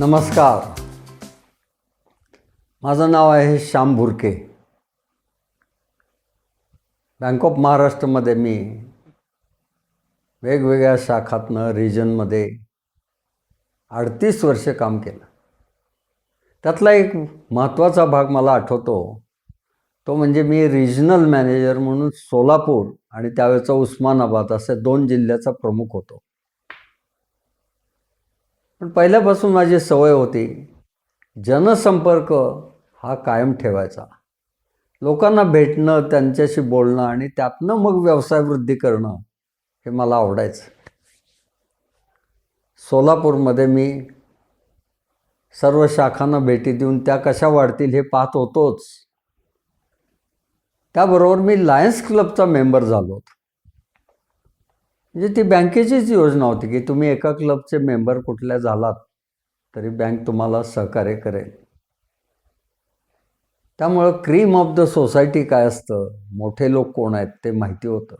नमस्कार. माझं नाव आहे श्याम भुरके. बँक ऑफ महाराष्ट्रमध्ये मी वेगवेगळ्या शाखातनं रिजनमध्ये अडतीस वर्ष काम केलं. त्यातला एक महत्त्वाचा भाग मला आठवतो. तो म्हणजे मी रिजनल मॅनेजर म्हणून सोलापूर आणि त्यावेळेचा उस्मानाबाद असे दोन जिल्ह्याचा प्रमुख होतो. पण पहिल्यापासून माझी सवय होती जनसंपर्क हा कायम ठेवायचा. लोकांना भेटणं त्यांच्याशी बोलणं आणि त्यातनं मग व्यवसाय वृद्धी करणं हे मला आवडायचं. सोलापूरमध्ये मी सर्व शाखांना भेटी देऊन त्या कशा वाढतील हे पाहत होतोच. त्याबरोबर मी लायन्स क्लबचा मेंबर झालो होतो. म्हणजे ती बँकेचीच योजना होती की तुम्ही एका क्लबचे मेंबर कुठल्या झालात तरी बँक तुम्हाला सहकार्य करेल. त्यामुळं क्रीम ऑफ द सोसायटी काय असतं मोठे लोक कोण आहेत ते माहिती होतं.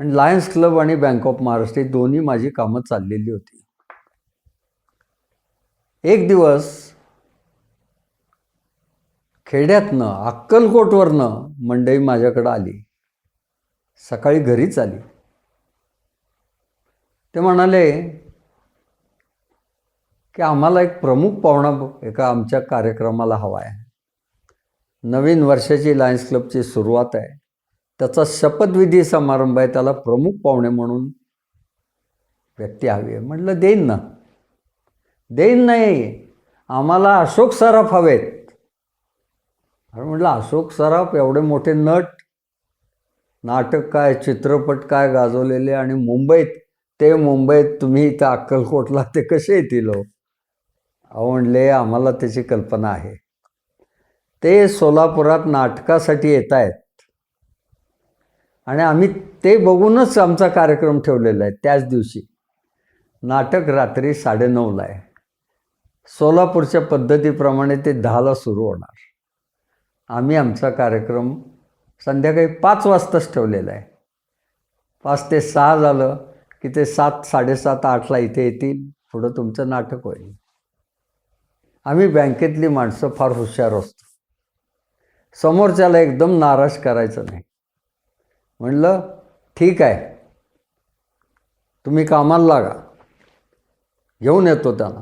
आणि लायन्स क्लब आणि बँक ऑफ महाराष्ट्र ही दोन्ही माझी कामं चाललेली होती. एक दिवस खेड्यातनं अक्कलकोटवरनं मंडई माझ्याकडं आली. सकाळी घरीच आली. ते म्हणाले की आम्हाला एक प्रमुख पाहुणा एका आमच्या कार्यक्रमाला हवा आहे. नवीन वर्षाची लायन्स क्लबची सुरुवात आहे. त्याचा शपथविधी समारंभ आहे. त्याला प्रमुख पाहुणे म्हणून व्यक्ती हवी आहे. म्हटलं देईन ना. देईन नाही. आम्हाला अशोक सराफ हवेत. अरे म्हटलं अशोक सराफ एवढे मोठे नट नाटक काय चित्रपट काय गाजवलेले आणि मुंबईत ते मुंबईत तुम्ही इथं अक्कलकोटला ते कसे येतील हो? अहो म्हणले आम्हाला त्याची कल्पना आहे. ते सोलापुरात नाटकासाठी येत आहेत आणि आम्ही ते बघूनच आमचा कार्यक्रम ठेवलेला आहे त्याच दिवशी. नाटक रात्री साडेनऊला आहे. सोलापूरच्या पद्धतीप्रमाणे ते दहाला सुरू होणार. आम्ही आमचा कार्यक्रम संध्याकाळी पाच वाजताच ठेवलेलं आहे. पाच ते सहा झालं की ते सात साडेसात आठला इथे येतील. पुढं तुमचं नाटक होईल. आम्ही बँकेतली माणसं फार हुशार असतो. समोरच्याला एकदम नाराज करायचं नाही. म्हणलं ठीक आहे. तुम्ही कामाला लागा. घेऊन येतो त्यांना.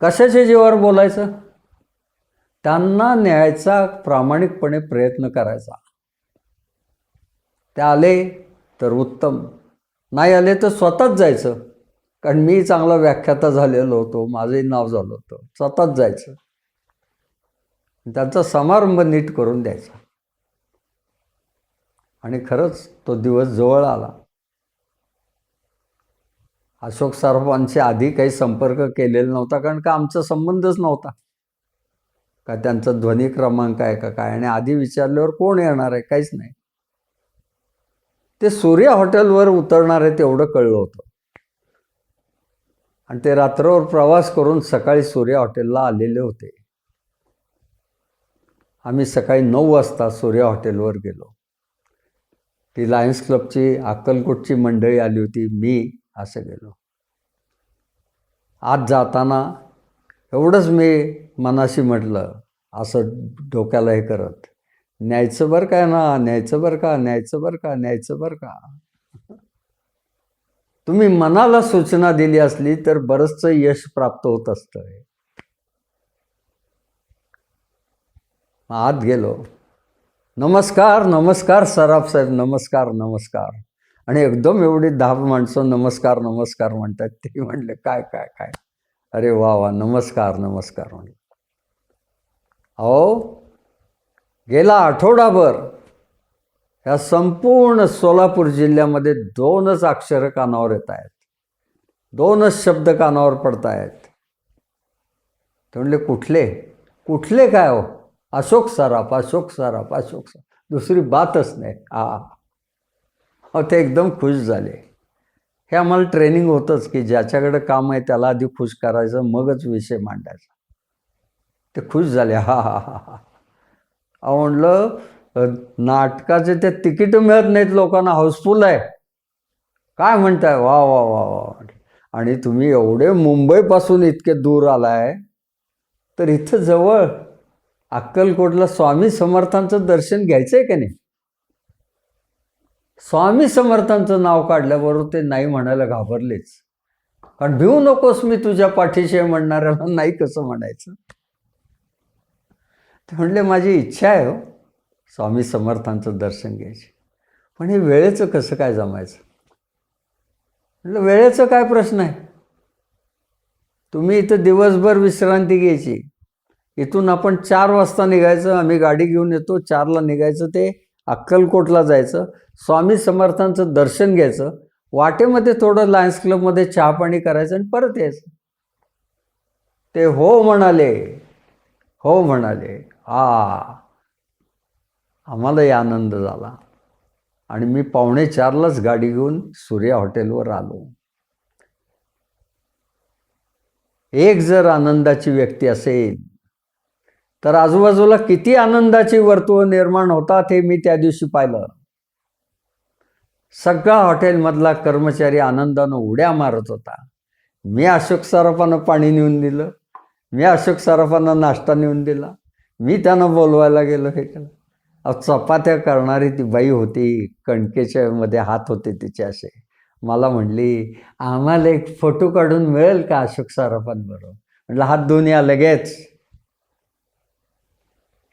कशाच्या जीवावर बोलायचं? त्यांना न्यायचा प्रामाणिकपणे प्रयत्न करायचा. ते आले तर उत्तम. नाही आले तर स्वतःच जायचं. कारण मी चांगला व्याख्याता झालेलो होतो माझंही नाव झालं होतं. स्वतःच जायचं. त्यांचा समारंभ नीट करून द्यायचा. आणि खरंच तो दिवस जवळ आला. अशोक सराफांशी आधी काही संपर्क केलेला नव्हता कारण का आमचा संबंधच नव्हता. का त्यांचा ध्वनी क्रमांक आहे का काय? आणि आधी विचारल्यावर कोण येणार आहे? काहीच नाही. ते सूर्या हॉटेलवर उतरणार आहे तेवढं कळलं होतं. आणि ते रात्रभर प्रवास करून सकाळी सूर्या हॉटेलला आलेले होते. आम्ही सकाळी नऊ वाजता सूर्या हॉटेलवर गेलो. ती लायन्स क्लबची अक्कलकोटची मंडळी आली होती. मी असं गेलो. आज जाताना एवढंच मी मनाशी म्हटलं असं डोक्याला हे करत न्यायचं बरं काय ना न्यायचं बरं का न्यायचं बरं का न्यायचं बरं का? तुम्ही मनाला सूचना दिली असली तर बरंचसं यश प्राप्त होत असतं आत गेलो. नमस्कार नमस्कार सराफ साहेब नमस्कार नमस्कार. आणि एकदम एवढी दहा माणसं नमस्कार नमस्कार म्हणतात ते म्हणले काय काय काय? अरे वा वा नमस्कार नमस्कार म्हणले. अहो गेला आठवडाभर ह्या संपूर्ण सोलापूर जिल्ह्यामध्ये दोनच अक्षरं कानावर येत आहेत. दोनच शब्द कानावर पडत आहेत. ते म्हणले कुठले? कुठले काय हो? अशोक सराफ अशोक सराफ अशोक सराफ. दुसरी बातच नाही. हा अहो ते एकदम खुश झाले. हे आम्हाला ट्रेनिंग होतंच की ज्याच्याकडे काम आहे त्याला आधी खुश करायचं मगच विषय मांडायचा. ते खुश झाले. हा हा हा हा. अहो म्हणलं नाटकाचे ते तिकीट मिळत नाहीत लोकांना हाऊसफुल आहे. काय म्हणताय? वा वा वा वा आणि तुम्ही एवढे मुंबईपासून इतके दूर आलाय तर इथं जवळ अक्कलकोटला स्वामी समर्थांचं दर्शन घ्यायचं आहे का नाही? स्वामी समर्थांचं नाव काढल्याबरोबर ते नाही म्हणायला घाबरलेच. कारण भिवू नकोस मी तुझ्या पाठीशी म्हणणाऱ्याला नाही कसं म्हणायचं? ते म्हटले माझी इच्छा आहे हो स्वामी समर्थांचं दर्शन घ्यायची. पण हे वेळेचं कसं काय जमायचं? म्हटलं वेळेचं काय प्रश्न आहे? तुम्ही इथं दिवसभर विश्रांती घ्यायची. इथून आपण चार वाजता निघायचं आम्ही गाडी घेऊन येतो चारला निघायचं ते अक्कलकोटला जायचं स्वामी समर्थांचं दर्शन घ्यायचं वाटेमध्ये थोडं लायन्स क्लबमध्ये चहा पाणी करायचं आणि परत यायचं. ते हो म्हणाले हो म्हणाले. हा. आम्हालाही आनंद झाला. आणि मी पावणे चारलाच गाडी घेऊन सूर्या हॉटेलवर आलो. एक जर आनंदाची व्यक्ती असेल तर आजूबाजूला किती आनंदाची वर्तुळ निर्माण होतात हे मी त्या दिवशी पाहिलं. सगळा हॉटेलमधला कर्मचारी आनंदानं उड्या मारत होता. मी अशोक सराफानं पाणी नेऊन दिलं. मी अशोक सराफांना नाश्ता नेऊन दिला. मी त्यांना बोलवायला गेलो हे केलं. अहो चपात्या करणारी ती बाई होती कणकेच्या मध्ये हात होते तिचे असे. मला म्हणली आम्हाला एक फोटो काढून मिळेल का अशोक सराफांबरोबर? म्हटलं हात दोन्ही या लगेच.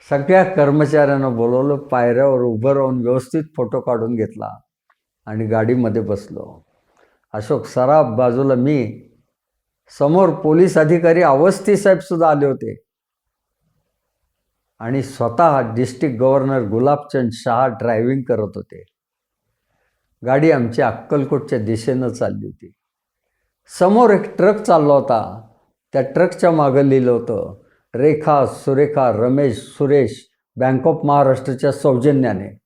सगळ्या कर्मचाऱ्यांना बोलवलं पायऱ्यावर उभं राहून व्यवस्थित फोटो काढून घेतला आणि गाडीमध्ये बसलो. अशोक सराफ बाजूला मी समोर पोलीस अधिकारी अवस्थी साहेब सुद्धा आले होते. आणि स्वतः district governor Gulabchand Shah driving करत होते. गाडी आमची अक्कलकोटच्या दिशेनं चालली होती. समोर एक ट्रक चालला होता. त्या ट्रकच्या मागं लिहिलं होतं रेखा सुरेखा रमेश सुरेश बँक ऑफ महाराष्ट्रच्या सौजन्याने.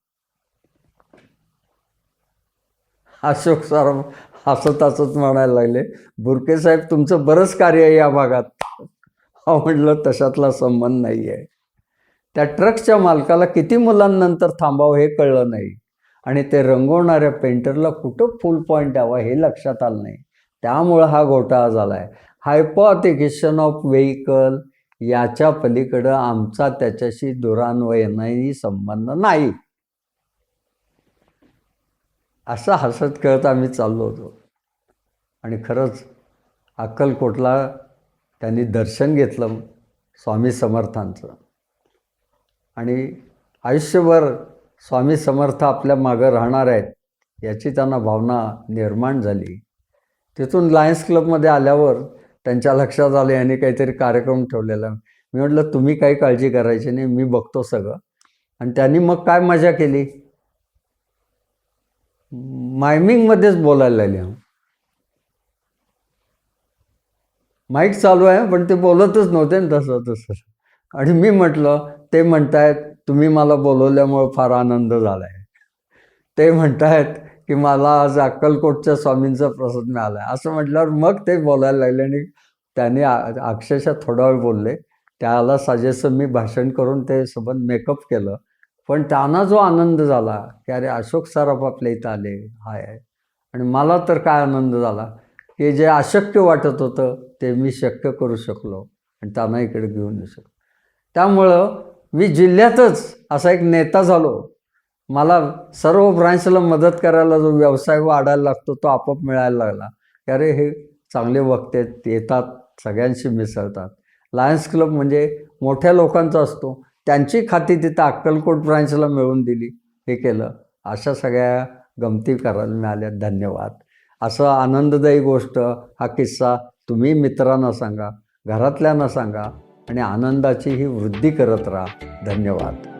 अशोक सर हसत हसत म्हणायला लागले बुरके साहेब तुमचं बरंच कार्य आहे या भागात. हा म्हटलं तशातला संबंध नाही आहे त्या ट्रकच्या मालकाला किती मुलांनंतर थांबावं हे कळलं नाही. आणि ते रंगवणाऱ्या पेंटरला कुठं फुल पॉईंट द्यावा हे लक्षात आलं नाही. त्यामुळं हा घोटाळा झाला आहे हायपॉथिकेशन ऑफ व्हेकल याच्या पलीकडं आमचा त्याच्याशी दुरान्वयनही संबंध नाही. असं हसत खेळत आम्ही चाललो होतो. आणि खरंच अक्कलकोटला त्यांनी दर्शन घेतलं स्वामी समर्थांचं. आणि आयुष्यभर स्वामी समर्थ आपल्या मागं राहणार आहेत याची त्यांना भावना निर्माण झाली. तिथून लायन्स क्लबमध्ये आल्यावर त्यांच्या लक्षात आले यांनी काहीतरी कार्यक्रम ठेवलेला. मी म्हटलं तुम्ही काही काळजी करायची नाही मी बघतो सगळं. आणि त्यांनी मग काय मजा केली? मायमिंगमध्येच बोलायला लागले. माईक चालू आहे पण ते बोलतच नव्हते ना तसं तसं आणि मी म्हटलं ते म्हणतायत तुम्ही मला बोलवल्यामुळं फार आनंद झाला आहे ते म्हणतायत की मला आज अक्कलकोटच्या स्वामींचा प्रसाद मिळाला आहे असं म्हटल्यावर मग ते बोलायला लागले आणि त्याने आ- अक्षरशः थोडा वेळ बोलले. त्याला साजेसं मी भाषण करून ते सोबत मेकअप केलं. पण त्यांना जो आनंद झाला की अरे अशोक सराफ आपल्या इथं आले हाय आणि मला तर काय आनंद झाला? की जे अशक्य वाटत होतं ते मी शक्य करू शकलो. आणि त्यांना इकडे घेऊन येऊ शकलो. त्यामुळं मी जिल्ह्यातच असा एक नेता झालो. मला सर्व ब्रांचला मदत करायला जो व्यवसाय वाढायला लागतो तो आपोआप मिळायला लागला. अरे हे चांगले वक्ते येतात सगळ्यांशी मिसळतात. लायन्स क्लब म्हणजे मोठ्या लोकांचा असतो. त्यांची खाती तिथं अक्कलकोट ब्रांचला मिळवून दिली. हे केलं. अशा सगळ्या गमती करायला मिळाल्या. धन्यवाद. असं आनंददायी गोष्ट हा किस्सा तुम्ही मित्रांना सांगा घरातल्यांना सांगा. आणि आनंदाची ही वृद्धी करत राहा. धन्यवाद.